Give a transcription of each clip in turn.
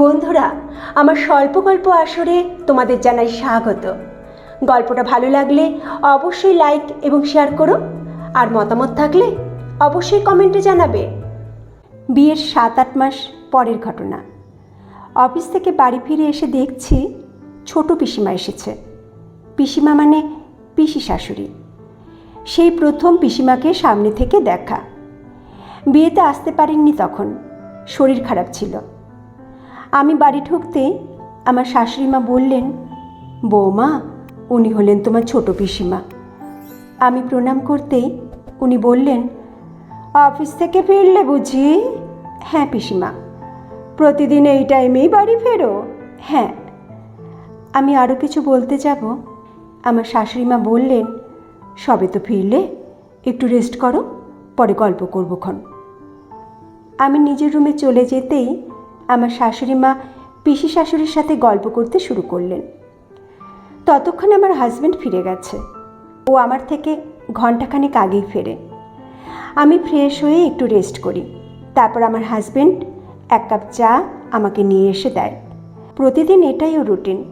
বন্ধুরা, আমার স্বল্প গল্প আসরে তোমাদের জানাই স্বাগত। গল্পটা ভালো লাগলে অবশ্যই লাইক এবং শেয়ার করো, আর মতামত থাকলে অবশ্যই কমেন্টে জানাবে। বিয়ের সাত আট মাস পরের ঘটনা। অফিস থেকে বাড়ি ফিরে এসে দেখছি ছোট পিসিমা এসেছে। পিসিমা মানে পিসি শাশুড়ি। সেই প্রথম পিসিমাকে সামনে থেকে দেখা। বিয়েতে আসতে পারেননি তখন, শরীর খারাপ ছিল। আমি বাড়ি ঢুকতে আমার শাশুড়ি মা বললেন, বৌমা, উনি হলেন তোমার ছোট পিসিমা। আমি প্রণাম করতেই উনি বললেন, অফিস থেকে ফিরলে বুঝি? হ্যাঁ পিসিমা, প্রতিদিন এই টাইমেই বাড়ি ফেরো। হ্যাঁ। আমি আরও কিছু বলতে যাব? আমার শাশুড়ি মা বললেন, সবে তো ফিরলে, একটু রেস্ট করো, পরে গল্প করব ক্ষণ। আমি নিজের রুমে চলে যেতেই আমার শাশুড়ি মা, পিসি শাশুড়ির সাথে গল্প করতে শুরু করলেন। ততক্ষণে আমার হাজব্যান্ড ফিরে গেছে। ও আমার থেকে ঘন্টাখানেক আগেই ফেরে। আমি ফ্রেশ হয়ে একটু রেস্ট করি। তারপর আমার হাজব্যান্ড এক কাপ চা আমাকে নিয়ে এসে দেয়। প্রতিদিন এটাই ও রুটিন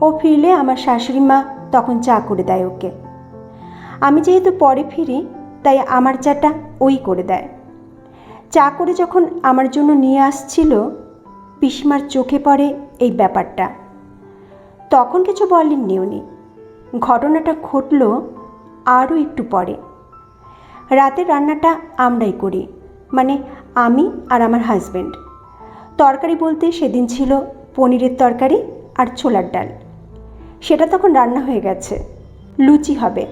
ও ফিরলে আমার শাশুড়ি মা তখন চা করে দেয় ওকে। আমি যেহেতু পরে ফিরি, তাই আমার চাটা ওই করে দেয়। চা করে যখন আমার জন্য নিয়ে আসছিল পিসিমার চোখে পড়ে এই ব্যাপারটা। তখন কিছু বলেননি উনি। ঘটনাটা ঘটল আরও একটু পরে। রাতের রান্নাটা আমরাই করি মানে আমি আর আমার হাজব্যান্ড তরকারি বলতে সেদিন ছিল পনিরের তরকারি আর ছোলার ডাল। সেটা তখন রান্না হয়ে গেছে, লুচি হবে।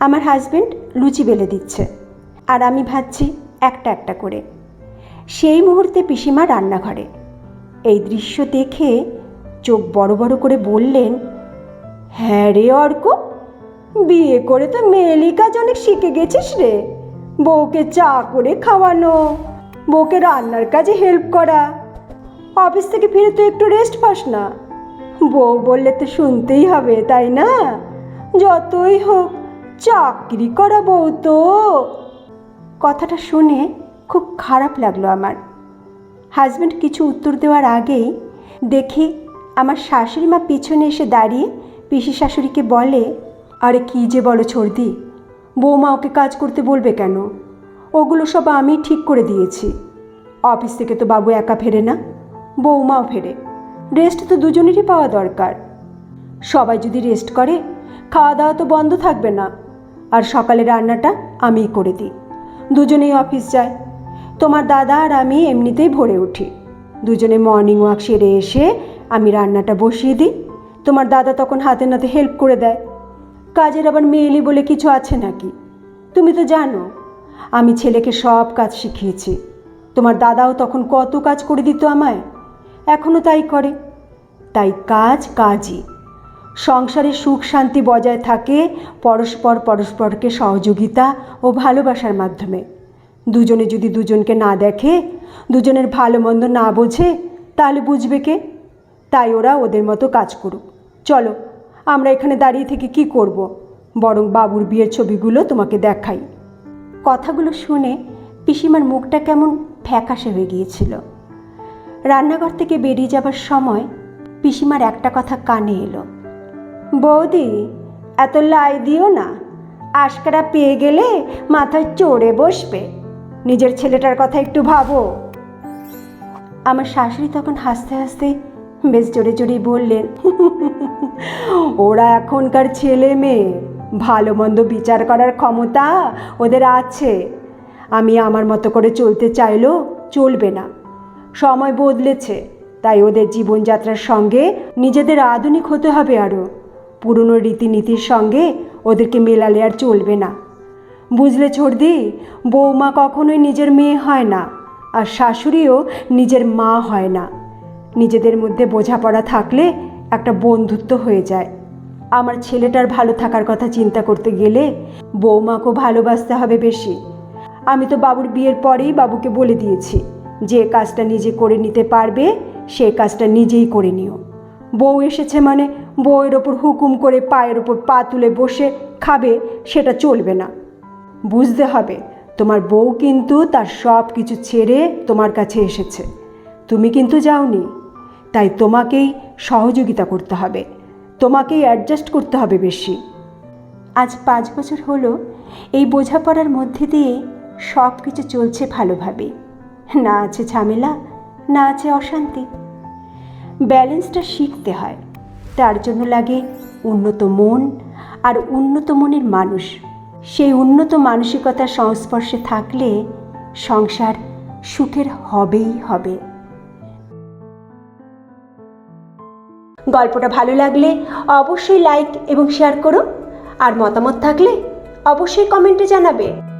আমার হাজব্যান্ড লুচি বেলে দিচ্ছে আর আমি ভাবছি একটা একটা করে। সেই মুহূর্তে পিসিমা রান্নাঘরে। এই দৃশ্য দেখে চোখ বড় বড় করে বললেন হ্যাঁ রে অর্ক, বিয়ে করে তো মেয়েলি কাজ অনেক শিখে গেছিস রে। বউকে চা করে খাওয়ানো, বউকে রান্নার কাজে হেল্প করা। অফিস থেকে ফিরে তো একটু রেস্ট পাস না। বউ বললে তো শুনতেই হবে, তাই না? যতই হোক, চাকরি করা বউ তো। কথাটা শুনে খুব খারাপ লাগল আমার। হাজব্যান্ড কিছু উত্তর দেওয়ার আগেই দেখি আমার শাশুড়ি মা পিছনে এসে দাঁড়িয়ে পিসি শাশুড়িকে বলে, আরে কী যে বলো ছর্দি, বৌমা ওকে কাজ করতে বলবে কেন? ওগুলো সব আমি ঠিক করে দিয়েছি। অফিস থেকে তো বাবু একা ফেরে না, বৌমাও ফেরে। রেস্ট তো দুজনেরই পাওয়া দরকার। সবাই যদি রেস্ট করে খাওয়া দাওয়া তো বন্ধ থাকবে না। আর সকালে রান্নাটা আমিই করে দিই। দুজনেই অফিস যায়। তোমার দাদা আর আমি এমনিতেই ভরে উঠি। দুজনে মর্নিং ওয়াক সেরে এসে আমি রান্নাটা বসিয়ে দিই। তোমার দাদা তখন হাতে নাতে হেল্প করে দেয়। কাজের আবার মেয়েলি বলে কিছু আছে নাকি? তুমি তো জানো, আমি ছেলেকে সব কাজ শিখিয়েছি। তোমার দাদাও তখন কত কাজ করে দিত আমায়? এখনও তাই করে। তাই কাজ কাজই। সংসারে সুখ শান্তি বজায় থাকে পরস্পর পরস্পরকে সহযোগিতা ও ভালোবাসার মাধ্যমে। দুজনে যদি দুজনকে না দেখে, দুজনের ভালো মন্দ না বোঝে, তাহলে বুঝবে কে? তাই ওরা ওদের মতো কাজ করুক। চলো, আমরা এখানে দাঁড়িয়ে থেকে কি করব। বরং বাবুর বিয়ের ছবিগুলো তোমাকে দেখাই। কথাগুলো শুনে পিসিমার মুখটা কেমন ফ্যাকাশে হয়ে গিয়েছিল। রান্নাঘর থেকে বেরিয়ে যাবার সময় পিসিমার একটা কথা কানে এলো। বৌদি, এত লাই দিও না। আশকারা পেয়ে গেলে মাথায় চড়ে বসবে। নিজের ছেলেটার কথা একটু ভাবো। আমার শাশুড়ি তখন হাসতে হাসতে বেশ জোরে জোরেই বললেন, ওরা এখনকার ছেলে মেয়ে, ভালো মন্দ বিচার করার ক্ষমতা ওদের আছে। আমি আমার মতো করে চলতে চাইলেও চলবে না। সময় বদলেছে, তাই ওদের জীবনযাত্রার সঙ্গে নিজেদের আধুনিক হতে হবে আরও পুরনো রীতিনীতির সঙ্গে ওদেরকে মেলালে আর চলবে না। বুঝলে ছর্দি বৌমা কখনোই নিজের মেয়ে হয় না আর শাশুড়িও নিজের মা হয় না। নিজেদের মধ্যে বোঝাপড়া থাকলে একটা বন্ধুত্ব হয়ে যায়। আমার ছেলেটার ভালো থাকার কথা চিন্তা করতে গেলে বৌমাকেও ভালোবাসতে হবে বেশি। আমি তো বাবুর বিয়ের পরেই বাবুকে বলে দিয়েছি, যে কাজটা নিজে করে নিতে পারবে, সে কাজটা নিজেই করে নিও। বউ এসেছে মানে বউয়ের ওপর হুকুম করে পায়ের ওপর পা তুলে বসে খাবে, সেটা চলবে না। বুঝতে হবে, তোমার বউ কিন্তু তার সব কিছু ছেড়ে তোমার কাছে এসেছে। তুমি কিন্তু যাওনি, তাই তোমাকেই সহযোগিতা করতে হবে, তোমাকেই অ্যাডজাস্ট করতে হবে বেশি। আজ পাঁচ বছর হলো, এই বোঝাপড়ার মধ্যে দিয়ে সব কিছু চলছে ভালোভাবে। না আছে ঝামেলা, না আছে অশান্তি। ব্যালেন্সটা শিখতে হয়, তার জন্য লাগে উন্নত মন আর উন্নত মনের মানুষ। সেই উন্নত মানসিকতার সংস্পর্শে থাকলে সংসার সুখের হবেই হবে। গল্পটা ভালো লাগলে অবশ্যই লাইক এবং শেয়ার করো। আর মতামত থাকলে অবশ্যই কমেন্টে জানাবে।